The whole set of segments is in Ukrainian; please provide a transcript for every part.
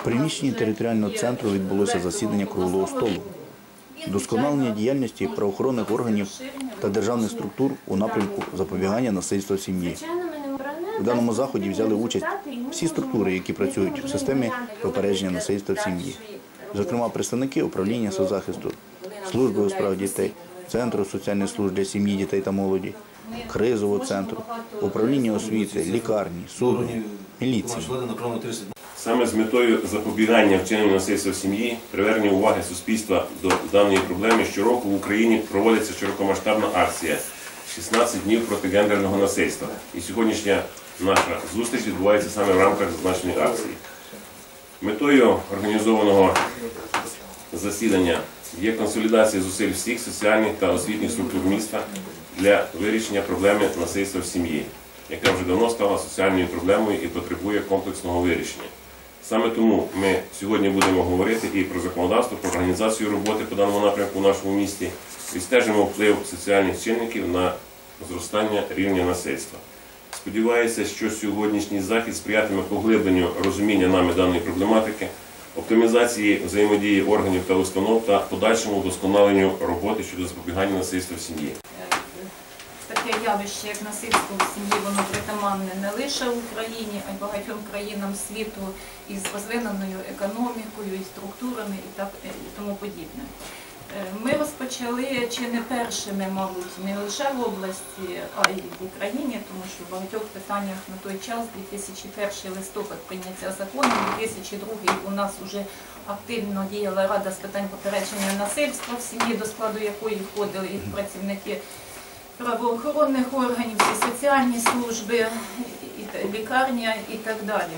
В приміщенні територіального центру відбулося засідання круглого столу. Досконалення діяльності правоохоронних органів та державних структур у напрямку запобігання насильства сім'ї. У даному заході взяли участь всі структури, які працюють в системі попередження насильства в сім'ї. Зокрема, представники управління соцзахисту, служби у справах дітей, Центру соціальних служб для сім'ї, дітей та молоді, кризового центру, управління освіти, лікарні, суду, міліції. Саме з метою запобігання вчиненню насильства в сім'ї, привернення уваги суспільства до даної проблеми щороку в Україні проводиться широкомасштабна акція «16 днів проти гендерного насильства. І сьогоднішня наша зустріч відбувається саме в рамках зазначеної акції. Метою організованого засідання є консолідація зусиль всіх соціальних та освітніх структур міста для вирішення проблеми насильства в сім'ї, яка вже давно стала соціальною проблемою і потребує комплексного вирішення. Саме тому ми сьогодні будемо говорити і про законодавство, про організацію роботи по даному напрямку в нашому місті, відстежимо вплив соціальних чинників на зростання рівня насильства. Сподіваюся, що сьогоднішній захід сприятиме поглибленню розуміння нами даної проблематики, оптимізації взаємодії органів та установ та подальшому вдосконаленню роботи щодо запобігання насильства в сім'ї. Таке явище, як насильство в сім'ї, воно притаманне не лише в Україні, а й багатьом країнам світу із розвиненою економікою, і структурами і так і тому подібне. Е, Ми розпочали чи не першими, мабуть, не лише в області, а й в Україні, тому що в багатьох питаннях на той час, 2001 листопад прийняття закону, 2002 у нас вже активно діяла Рада з питань попередження насильства в сім'ї, до складу якої входили і працівники правоохоронних органів, і соціальні служби, і лікарня і так далі.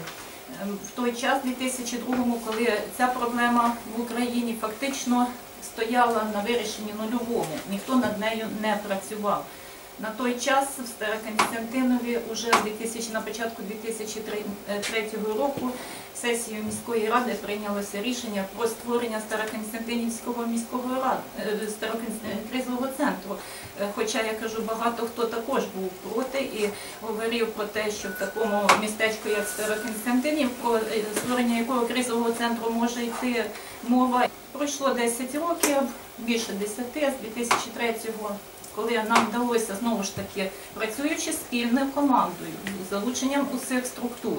Ем, В той час, 2002 коли ця проблема в Україні фактично стояла на вирішенні нульовому, ніхто над нею не працював. На той час в Староконстантинові 2000, на початку 2003 року сесією міської ради прийнялося рішення про створення Староконстантинівського міського рад, е, кризового центру. Е, Хоча я кажу, багато хто також був проти і говорив про те, що в такому містечку, як Староконстантинів, про е, створення якого кризового центру може йти мова. Пройшло 10 років, більше 10, з 2003-го, коли нам вдалося знову ж таки, працюючи спільною командою, з залученням усіх структур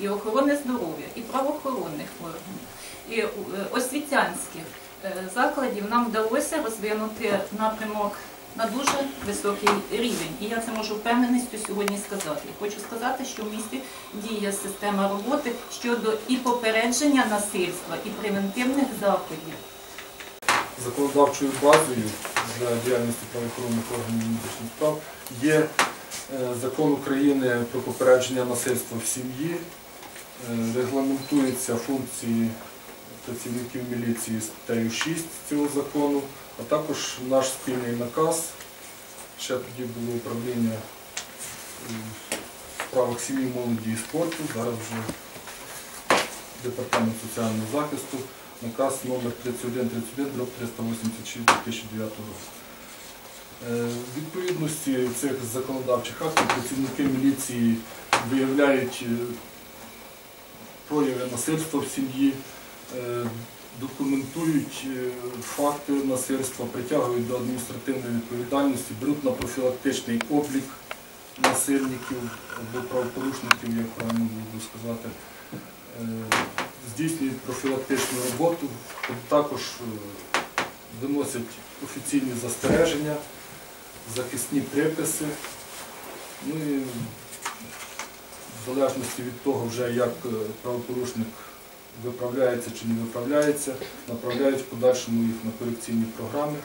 і охорони здоров'я, і правоохоронних органів, і е, освітянських е, закладів, нам вдалося розвинути напрямок на дуже високий рівень. І я це можу впевненістю сьогодні сказати. Хочу сказати, що в місті діє система роботи щодо і попередження насильства, і превентивних заходів. Законодавчою базою для діяльності правоохоронних органів внутрішніх справ є е, закон України про попередження насильства в сім'ї, Е, регламентуються функції працівників міліції статтею 6 цього закону, а також наш спільний наказ. Ще тоді було управління е, справах сім'ї, молоді і спорту, зараз вже департамент соціального захисту наказ номер 3131 дроб 386 2009 року. Е, відповідності цих законодавчих актів працівники міліції виявляють е, прояви насильства в сім'ї, е, документують факти насильства, притягують до адміністративної відповідальності, беруть на профілактичний облік насильників або правопорушників, як правильно буду сказати. Здійснюють профілактичну роботу, також е, виносять офіційні застереження, захисні приписи. Ну і в залежності від того, вже як е, правопорушник виправляється чи не виправляється, направляють в подальшому їх на корекційні програми.